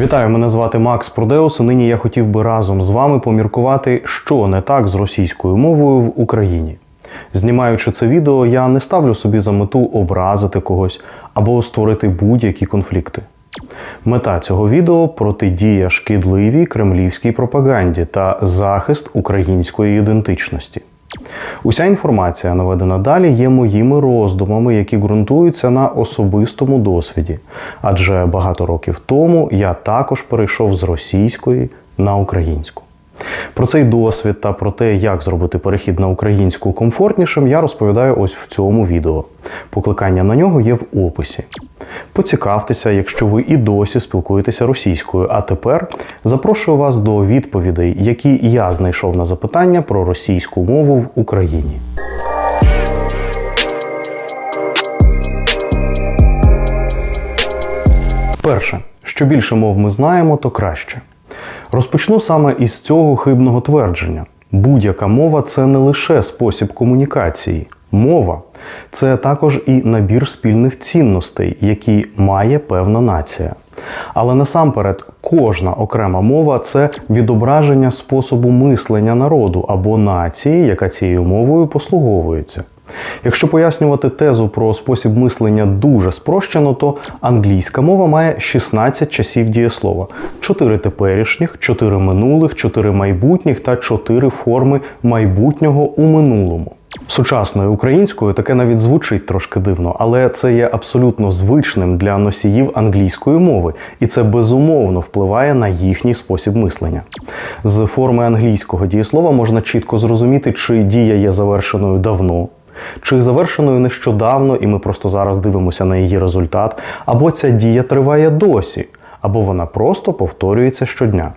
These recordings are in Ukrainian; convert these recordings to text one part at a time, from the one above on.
Вітаю, мене звати Макс Продеус. і Нині я хотів би разом з вами поміркувати, що не так з російською мовою в Україні. Знімаючи це відео, я не ставлю собі за мету образити когось або створити будь-які конфлікти. Мета цього відео протидія шкідливій кремлівській пропаганді та захист української ідентичності. Уся інформація, наведена далі, є моїми роздумами, які ґрунтуються на особистому досвіді. Адже багато років тому я також перейшов з російської на українську. Про цей досвід та про те, як зробити перехід на українську комфортнішим, я розповідаю ось в цьому відео. Покликання на нього є в описі. Поцікавтеся, якщо ви і досі спілкуєтеся російською. А тепер запрошую вас до відповідей, які я знайшов на запитання про російську мову в Україні. Перше, що більше мов ми знаємо, то краще. Розпочну саме із цього хибного твердження. Будь-яка мова це не лише спосіб комунікації. Мова це також і набір спільних цінностей, які має певна нація. Але насамперед, кожна окрема мова це відображення способу мислення народу або нації, яка цією мовою послуговується. Якщо пояснювати тезу про спосіб мислення дуже спрощено, то англійська мова має 16 часів дієслова: 4 теперішніх, 4 минулих, 4 майбутніх та 4 форми майбутнього у минулому. Сучасною українською таке навіть звучить трошки дивно, але це є абсолютно звичним для носіїв англійської мови, і це безумовно впливає на їхній спосіб мислення. З форми англійського дієслова можна чітко зрозуміти, чи дія є завершеною давно, чи завершеною нещодавно, і ми просто зараз дивимося на її результат, або ця дія триває досі, або вона просто повторюється щодня.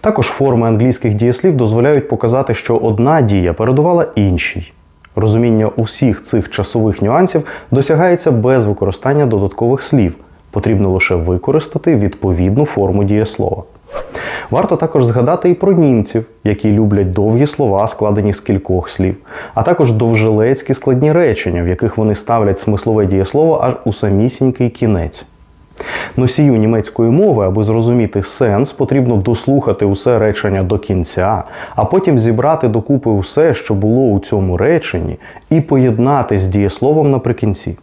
Також форми англійських дієслів дозволяють показати, що одна дія передувала іншій. Розуміння усіх цих часових нюансів досягається без використання додаткових слів. Потрібно лише використати відповідну форму дієслова. Варто також згадати і про німців, які люблять довгі слова, складені з кількох слів, а також довжелецькі складні речення, в яких вони ставлять смислове дієслово аж у самісінький кінець. Носію німецької мови, аби зрозуміти сенс, потрібно дослухати усе речення до кінця, а потім зібрати докупи усе, що було у цьому реченні, і поєднати з дієсловом наприкінці.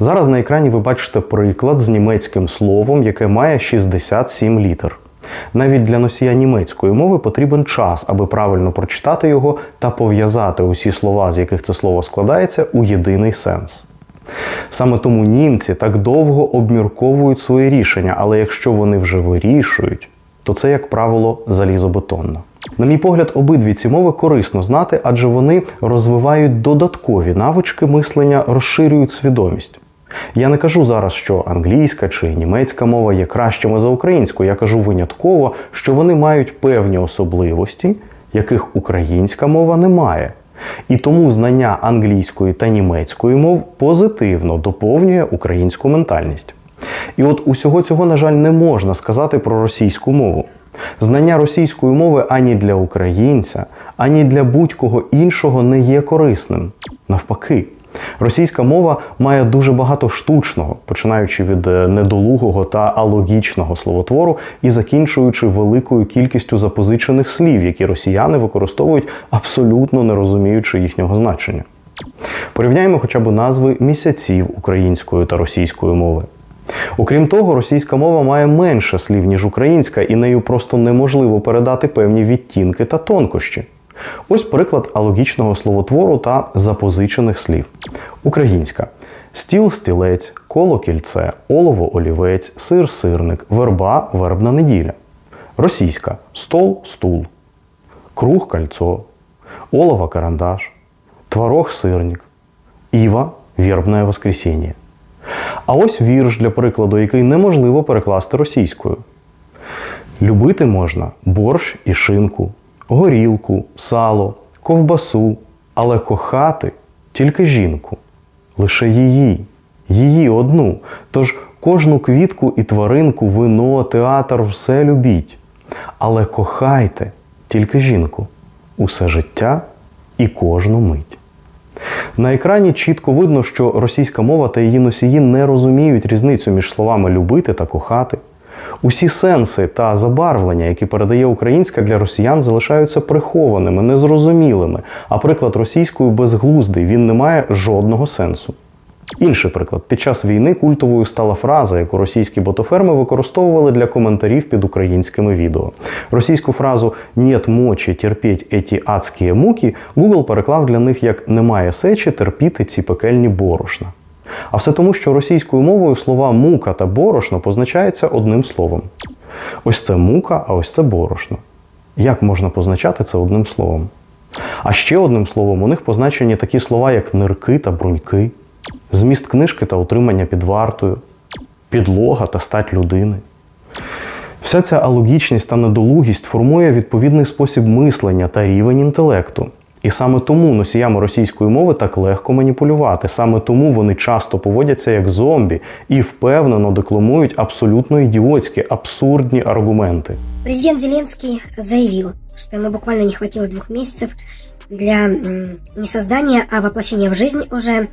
Зараз на екрані ви бачите приклад з німецьким словом, яке має 67 літер. Навіть для носія німецької мови потрібен час, аби правильно прочитати його та пов'язати усі слова, з яких це слово складається, у єдиний сенс. Саме тому німці так довго обмірковують свої рішення, але якщо вони вже вирішують, то це, як правило, залізобетонно. На мій погляд, обидві ці мови корисно знати, адже вони розвивають додаткові навички мислення, розширюють свідомість. Я не кажу зараз, що англійська чи німецька мова є кращими за українську. Я кажу винятково, що вони мають певні особливості, яких українська мова не має. І тому знання англійської та німецької мов позитивно доповнює українську ментальність. І от усього цього, на жаль, не можна сказати про російську мову. Знання російської мови ані для українця, ані для будь-кого іншого не є корисним. Навпаки. Російська мова має дуже багато штучного, починаючи від е, недолугого та алогічного словотвору і закінчуючи великою кількістю запозичених слів, які росіяни використовують абсолютно не розуміючи їхнього значення. Порівняємо хоча б назви місяців української та російської мови. Окрім того, російська мова має менше слів, ніж українська, і нею просто неможливо передати певні відтінки та тонкощі. Ось приклад алогічного словотвору та запозичених слів. Українська стіл стілець, коло кільце, олово олівець, сир сирник, верба вербна неділя. Російська стол стул, круг кольцо, олово карандаш, творог сирник, іва вербне воскресіння. А ось вірш для прикладу, який неможливо перекласти російською. Любити можна борщ і шинку, горілку, сало, ковбасу, але кохати тільки жінку, лише її, її одну. Тож кожну квітку і тваринку, вино, театр, все любіть. Але кохайте тільки жінку, усе життя і кожну мить. На екрані чітко видно, що російська мова та її носії не розуміють різницю між словами любити та кохати. Усі сенси та забарвлення, які передає українська для росіян, залишаються прихованими, незрозумілими. А приклад російською безглуздий, він не має жодного сенсу. Інший приклад: під час війни культовою стала фраза, яку російські ботоферми використовували для коментарів під українськими відео. Російську фразу «Нет мочі терпіть еті адські муки Google переклав для них як немає сечі терпіти ці пекельні борошна. А все тому, що російською мовою слова мука та борошно позначаються одним словом. Ось це мука, а ось це борошно. Як можна позначати це одним словом? А ще одним словом у них позначені такі слова, як нирки та бруньки, зміст книжки та утримання під вартою, підлога та стать людини. Вся ця алогічність та недолугість формує відповідний спосіб мислення та рівень інтелекту. І саме тому носіями російської мови так легко маніпулювати. Саме тому вони часто поводяться як зомбі і впевнено декламують абсолютно ідіотські, абсурдні аргументи. Президент Зеленський заявив, що йому буквально не хватило двох місяців для не создания, а воплощения в жизнь уже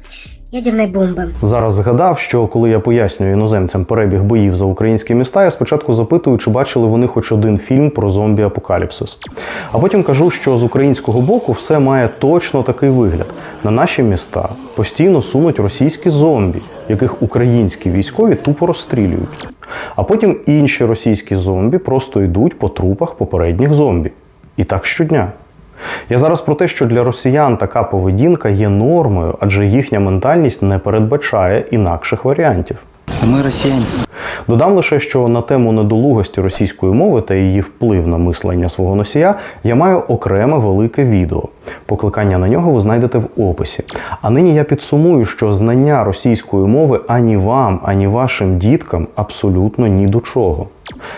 ядерной бомбы. Зараз згадав, що коли я пояснюю іноземцям перебіг боїв за українські міста, я спочатку запитую, чи бачили вони хоч один фільм про зомбі-апокаліпсис. А потім кажу, що з українського боку все має точно такий вигляд. На наші міста постійно сунуть російські зомбі, яких українські військові тупо розстрілюють. А потім інші російські зомбі просто йдуть по трупах попередніх зомбі. І так щодня. Я зараз про те, що для росіян така поведінка є нормою, адже їхня ментальність не передбачає інакших варіантів. Мы россияне. Додам лише, що на тему недолугості російської мови та її вплив на мислення свого носія я маю окреме велике відео. Покликання на нього ви знайдете в описі. А нині я підсумую, що знання російської мови ані вам, ані вашим діткам абсолютно ні до чого.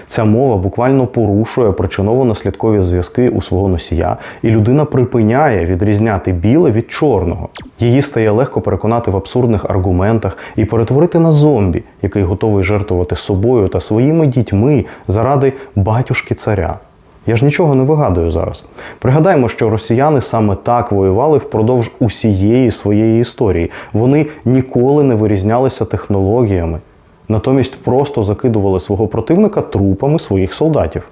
Ця мова буквально порушує причиново-наслідкові зв'язки у свого носія, і людина припиняє відрізняти біле від чорного. Її стає легко переконати в абсурдних аргументах і перетворити на зомбі, який готовий жертвувати собою та своїми дітьми заради батюшки царя. Я ж нічого не вигадую зараз. Пригадаймо, що росіяни саме так воювали впродовж усієї своєї історії. Вони ніколи не вирізнялися технологіями, натомість просто закидували свого противника трупами своїх солдатів.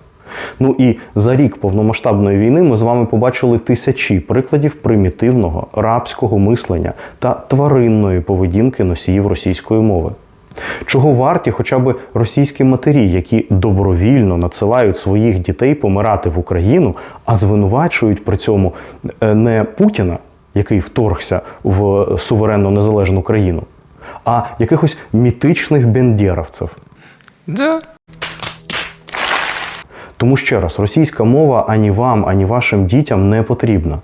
Ну і за рік повномасштабної війни ми з вами побачили тисячі прикладів примітивного рабського мислення та тваринної поведінки носіїв російської мови. Чого варті хоча б російські матері, які добровільно надсилають своїх дітей помирати в Україну, а звинувачують при цьому е, не Путіна, який вторгся в суверенну незалежну країну, а якихось мітичних бендєровців. Да. Тому ще раз, російська мова ані вам, ані вашим дітям не потрібна.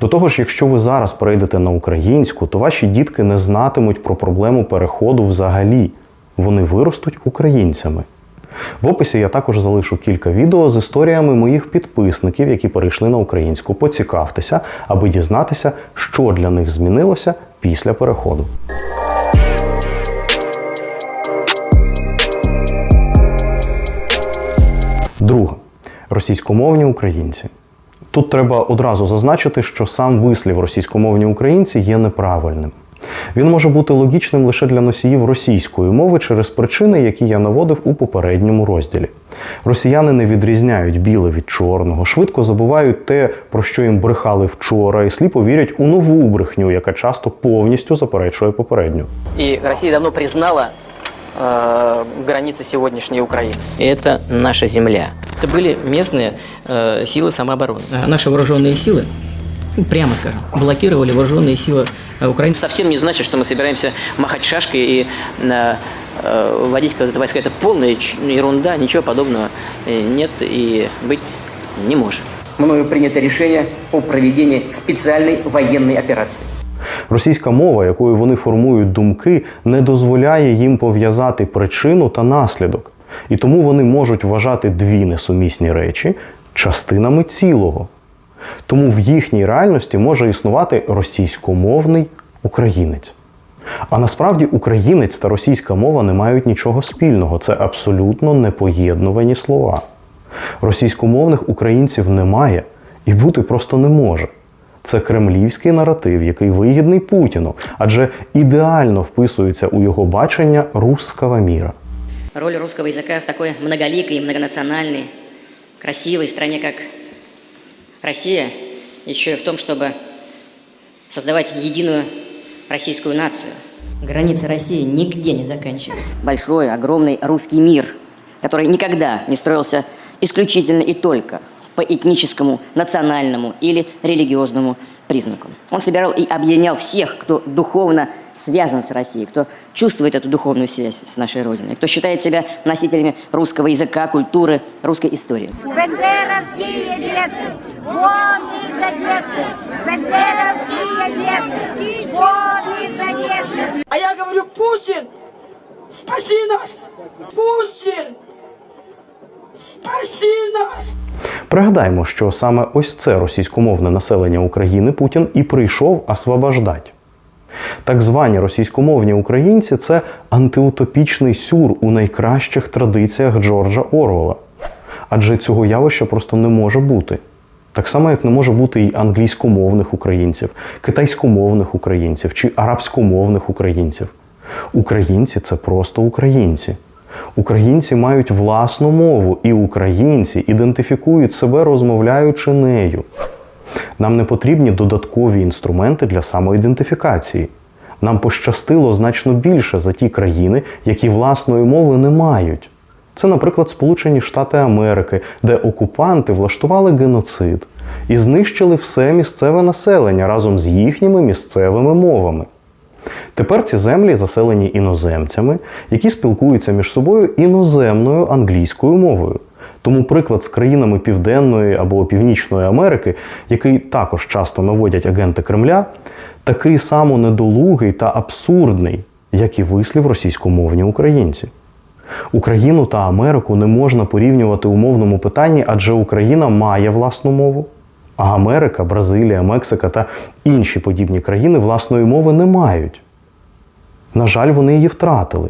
До того ж, якщо ви зараз перейдете на українську, то ваші дітки не знатимуть про проблему переходу взагалі. Вони виростуть українцями. В описі я також залишу кілька відео з історіями моїх підписників, які перейшли на українську. Поцікавтеся, аби дізнатися, що для них змінилося після переходу. Друге російськомовні українці. Тут треба одразу зазначити, що сам вислів російськомовні українці є неправильним. Він може бути логічним лише для носіїв російської мови через причини, які я наводив у попередньому розділі. Росіяни не відрізняють біле від чорного, швидко забувають те, про що їм брехали вчора, і сліпо вірять у нову брехню, яка часто повністю заперечує попередню. И Россия давно признала э, границы сегодняшней Украины. Это наша земля. Это были местные э, силы самообороны. Э, Наши вооруженные силы, прямо скажем, блокировали вооруженные силы э, украинцев. Совсем не значит, что мы собираемся махать шашкой и э, э, вводить какие-то войска. Это полная ерунда, ничего подобного нет и быть не может. мною принято решение о проведении специальной военной операции. Російська мова, якою вони формують думки, не дозволяє їм пов'язати причину та наслідок. І тому вони можуть вважати дві несумісні речі частинами цілого. Тому в їхній реальності може існувати російськомовний українець. А насправді українець та російська мова не мають нічого спільного. Це абсолютно непоєднувані слова. Російськомовних українців немає і бути просто не може. Це кремлівський наратив, який вигідний Путіну, адже ідеально вписується у його бачення русского міра. Роль русского языка в такой многоликой, многонациональной, красивой стране, как Россия, еще и в том, чтобы создавать единую российскую нацию. Границы России нигде не заканчиваются. Большой, огромный русский мир, который никогда не строился исключительно и только по этническому, национальному или религиозному признаку. Он собирал и объединял всех, кто духовно связан с Россией, кто чувствует эту духовную связь с нашей Родиной, кто считает себя носителями русского языка, культуры, русской истории. Бендеровские лесы, вон из Одессы! Бендеровские лесы, вон из Одессы! А я говорю, Путин, спаси нас! Путин, Пригадаймо, що саме ось це російськомовне населення України Путін і прийшов освобождать. Так звані російськомовні українці це антиутопічний сюр у найкращих традиціях Джорджа Орвела. Адже цього явища просто не може бути. Так само, як не може бути і англійськомовних українців, китайськомовних українців чи арабськомовних українців. Українці це просто українці. Українці мають власну мову, і українці ідентифікують себе, розмовляючи нею. Нам не потрібні додаткові інструменти для самоідентифікації. Нам пощастило значно більше за ті країни, які власної мови не мають. Це, наприклад, Сполучені Штати Америки, де окупанти влаштували геноцид і знищили все місцеве населення разом з їхніми місцевими мовами. Тепер ці землі заселені іноземцями, які спілкуються між собою іноземною англійською мовою. Тому приклад з країнами Південної або Північної Америки, який також часто наводять агенти Кремля, такий само недолугий та абсурдний, як і вислів російськомовні українці. Україну та Америку не можна порівнювати у мовному питанні, адже Україна має власну мову. А Америка, Бразилія, Мексика та інші подібні країни власної мови не мають. На жаль, вони її втратили.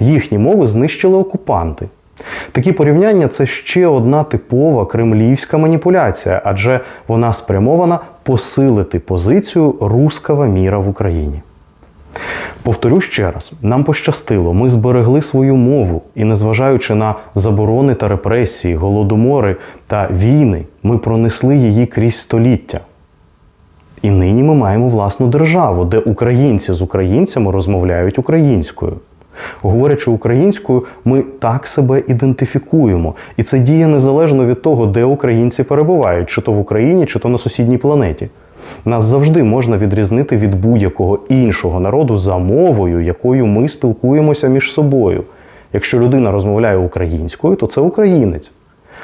Їхні мови знищили окупанти. Такі порівняння це ще одна типова кремлівська маніпуляція, адже вона спрямована посилити позицію руского міра в Україні. Повторю ще раз: нам пощастило, ми зберегли свою мову, і незважаючи на заборони та репресії, голодомори та війни, ми пронесли її крізь століття. І нині ми маємо власну державу, де українці з українцями розмовляють українською. Говорячи українською, ми так себе ідентифікуємо, і це діє незалежно від того, де українці перебувають, чи то в Україні, чи то на сусідній планеті. Нас завжди можна відрізнити від будь-якого іншого народу за мовою, якою ми спілкуємося між собою. Якщо людина розмовляє українською, то це українець.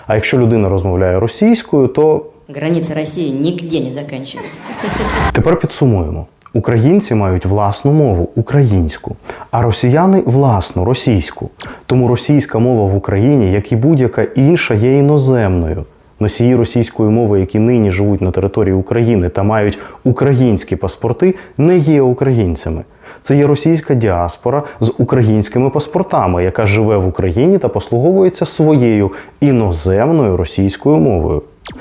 А якщо людина розмовляє російською, то Границы России нигде не заканчиваются. Тепер підсумуємо: українці мають власну мову українську, а росіяни власну російську. Тому російська мова в Україні, як і будь-яка інша, є іноземною. Носії російської мови, які нині живуть на території України та мають українські паспорти, не є українцями. Це є російська діаспора з українськими паспортами, яка живе в Україні та послуговується своєю іноземною російською мовою.